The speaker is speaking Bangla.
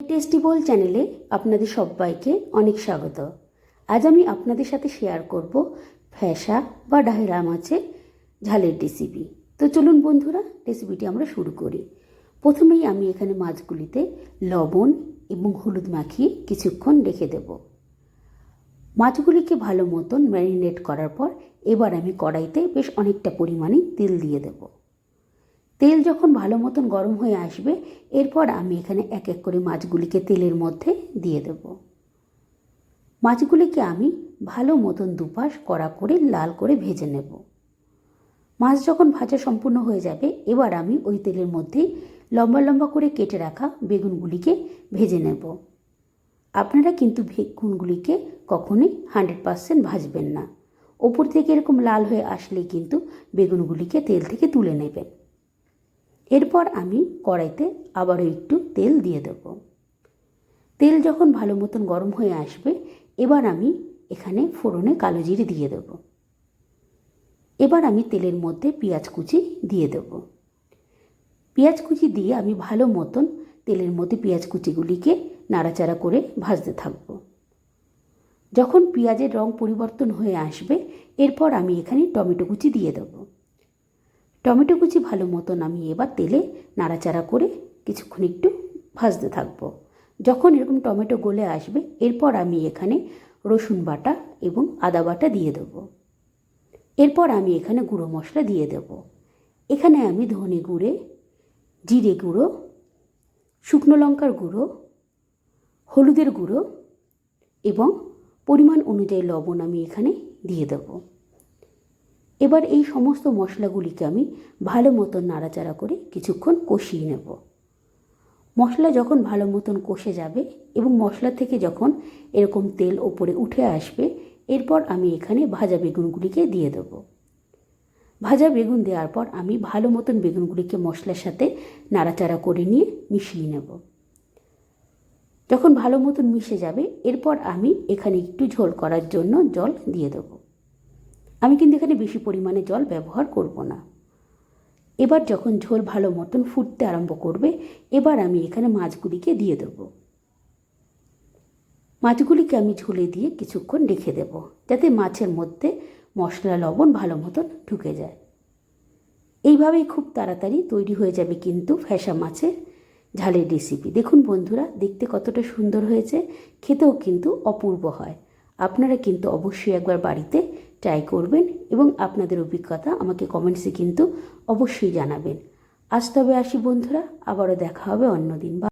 টেস্টি বোল চ্যানেলে আপনাদের সবাইকে অনেক স্বাগত। আজ আমি আপনাদের সাথে শেয়ার করব ফ্যাসা বা ডাহেরা মাছের ঝালের রেসিপি তো চলুন বন্ধুরা রেসিপিটি আমরা শুরু করি। প্রথমেই আমি এখানে মাছগুলিতে লবণ এবং হলুদ মাখিয়ে কিছুক্ষণ রেখে দেব। মাছগুলিকে ভালো মতন ম্যারিনেট করার পর এবার আমি কড়াইতে বেশ অনেকটা পরিমাণে তেল দিয়ে দেবো। তেল যখন ভালো মতন গরম হয়ে আসবে, এরপর আমি এখানে এক এক করে মাছগুলিকে তেলের মধ্যে দিয়ে দেব। মাছগুলিকে আমি ভালো মতন দুপাশ কড়া করে লাল করে ভেজে নেব। মাছ যখন ভাজা সম্পূর্ণ হয়ে যাবে, এবার আমি ওই তেলের মধ্যেই লম্বা লম্বা করে কেটে রাখা বেগুনগুলিকে ভেজে নেব। আপনারা কিন্তু বেগুনগুলিকে কখনোই হান্ড্রেড পারসেন্ট ভাজবেন না। ওপর থেকে এরকম লাল হয়ে আসলেই কিন্তু বেগুনগুলিকে তেল থেকে তুলে নেবেন। এরপর আমি কড়াইতে আবারও একটু তেল দিয়ে দেব। তেল যখন ভালো মতন গরম হয়ে আসবে, এবার আমি এখানে ফোড়নে কালো জিরে দিয়ে দেব। এবার আমি তেলের মধ্যে পেঁয়াজ কুচি দিয়ে দেব। পেঁয়াজ কুচি দিয়ে আমি ভালো মতন তেলের মধ্যে পেঁয়াজ কুচিগুলিকে নাড়াচাড়া করে ভাজতে থাকব। যখন পেঁয়াজের রং পরিবর্তন হয়ে আসবে, এরপর আমি এখানে টমেটো কুচি দিয়ে দেবো। টমেটো কুচি ভালো মতন আমি এবার তেলে নাড়াচাড়া করে কিছুক্ষণ একটু ভাজতে থাকব। যখন এরকম টমেটো গলে আসবে, এরপর আমি এখানে রসুন বাটা এবং আদা বাটা দিয়ে দেব। এরপর আমি এখানে গুঁড়ো মশলা দিয়ে দেব। এখানে আমি ধনে গুঁড়ে, জিরে গুঁড়ো, শুকনো লঙ্কার গুঁড়ো, হলুদের গুঁড়ো এবং পরিমাণ অনুযায়ী লবণ আমি এখানে দিয়ে দেবো। এবার এই সমস্ত মশলাগুলিকে আমি ভালো মতন নাড়াচাড়া করে কিছুক্ষণ কষিয়ে নেব। মশলা যখন ভালো মতন কষে যাবে এবং মশলা থেকে যখন এরকম তেল ওপরে উঠে আসবে, এরপর আমি এখানে ভাজা বেগুনগুলিকে দিয়ে দেব। ভাজা বেগুন দেওয়ার পর আমি ভালো মতন বেগুনগুলিকে মশলার সাথে নাড়াচাড়া করে নিয়ে মিশিয়ে নেব। যখন ভালো মতন মিশে যাবে, এরপর আমি এখানে একটু ঝোল করার জন্য জল দিয়ে দেবো। আমি কিন্তু এখানে বেশি পরিমাণে জল ব্যবহার করব না। এবার যখন ঝোল ভালো মতন ফুটতে আরম্ভ করবে, এবার আমি এখানে মাছগুলিকে দিয়ে দেবো। মাছগুলিকে আমি ঝুলে দিয়ে কিছুক্ষণ রেখে দেব, যাতে মাছের মধ্যে মশলা, লবণ ভালো মতন ঢুকে যায়। এইভাবেই খুব তাড়াতাড়ি তৈরি হয়ে যাবে কিন্তু ফ্যাসা মাছের ঝালের রেসিপি দেখুন বন্ধুরা, দেখতে কতটা সুন্দর হয়েছে, খেতেও কিন্তু অপূর্ব হয়। আপনারা কিন্তু অবশ্যই একবার বাড়িতে ট্রাই করবেন এবং আপনাদের অভিজ্ঞতা আমাকে কমেন্টসে কিন্তু অবশ্যই জানাবেন। আজ তবে আসি বন্ধুরা, আবারও দেখা হবে অন্যদিন